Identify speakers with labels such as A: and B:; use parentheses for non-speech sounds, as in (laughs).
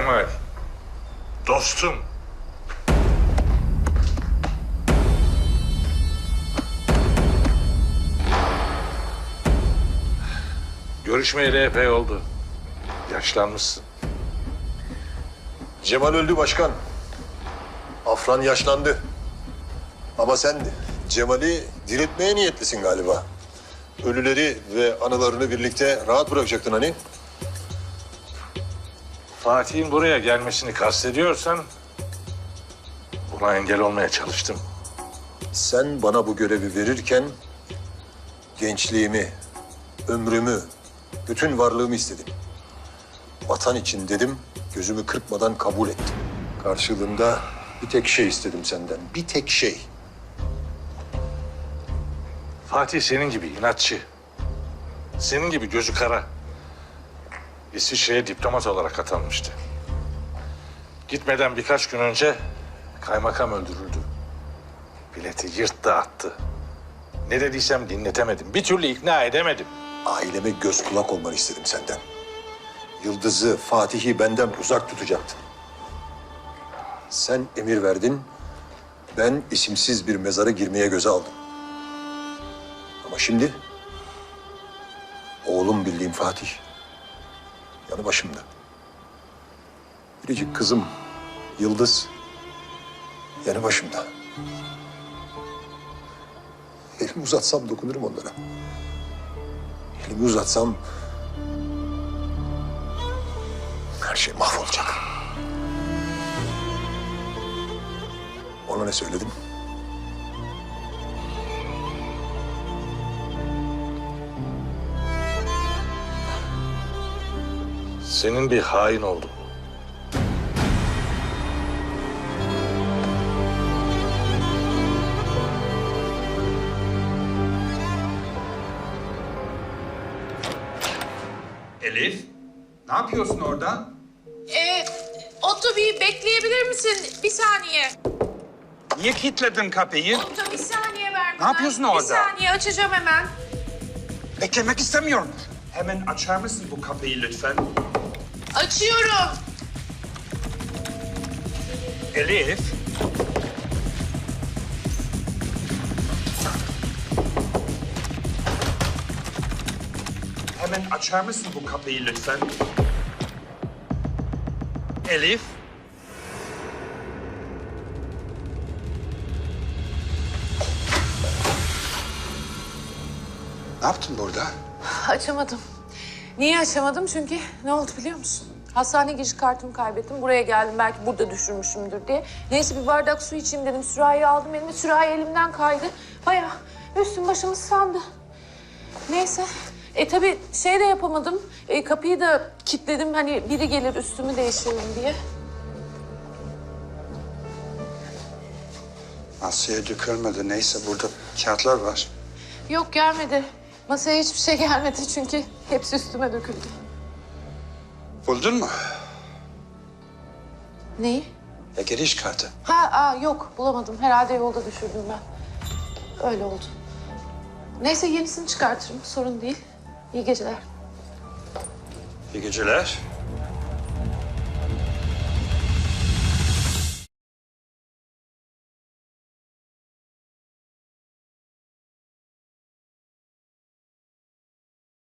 A: Cemal. Dostum. Görüşmeyeli epey oldu. Yaşlanmışsın.
B: Cemal öldü başkan. Afran yaşlandı. Ama sen Cemal'i diriltmeye niyetlisin galiba. Ölüleri ve anılarını birlikte rahat bırakacaktın hani.
A: Fatih'in buraya gelmesini kastediyorsan... ...buna engel olmaya çalıştım.
B: Sen bana bu görevi verirken gençliğimi, ömrümü, bütün varlığımı istedim. Vatan için dedim, gözümü kırpmadan kabul ettim. Karşılığında bir tek şey istedim senden, bir tek şey.
A: Fatih senin gibi inatçı. Senin gibi gözü kara. İsviçre'ye diplomat olarak atanmıştı. Gitmeden birkaç gün önce kaymakam öldürüldü. Bileti yırttı attı. Ne dediysem dinletemedim. Bir türlü ikna edemedim.
B: Aileme göz kulak olmanı istedim senden. Yıldız'ı, Fatih'i benden uzak tutacaktın. Sen emir verdin, ben isimsiz bir mezara girmeye göze aldım. Ama şimdi oğlum bildiğim Fatih yanı başımda. Biricik kızım Yıldız yanı başımda. Elimi uzatsam dokunurum onlara. Elimi uzatsam her şey mahvolacak. Ona ne söyledim?
A: Senin bir hain oldun.
C: Elif, ne yapıyorsun orada?
D: Ee, bir bekleyebilir misin? Bir saniye.
C: Niye kilitledin kapıyı?
D: Otto bir saniye ver
C: Ne yapıyorsun
D: Bir
C: orada?
D: saniye açacağım hemen.
C: Beklemek istemiyorum. Hemen açar mısın bu kapıyı lütfen?
D: Açıyorum.
C: Elif. Hemen açar mısın bu kapıyı lütfen? Elif.
E: Ne yaptın burada?
D: Açamadım. Niye açamadım? Çünkü ne oldu biliyor musun? Hastane giriş kartımı kaybettim. Buraya geldim belki burada düşürmüşümdür diye. Neyse bir bardak su içeyim dedim. Sürahiyi aldım elime. Sürahi elimden kaydı. Bayağı üstüm başımı sandı. Neyse. E tabii şey de yapamadım. E, kapıyı da kilitledim. Hani biri gelir üstümü değiştirelim diye.
E: Asya'ya dökülmedi. Neyse burada kağıtlar var.
D: Yok gelmedi. Masaya hiçbir şey (laughs) gelmedi çünkü hepsi üstüme döküldü.
E: Buldun mu?
D: Neyi?
E: Ya giriş kartı.
D: Ha aa, yok bulamadım. Herhalde yolda düşürdüm ben. Öyle oldu. Neyse yenisini çıkartırım. Sorun değil. İyi geceler.
E: İyi geceler.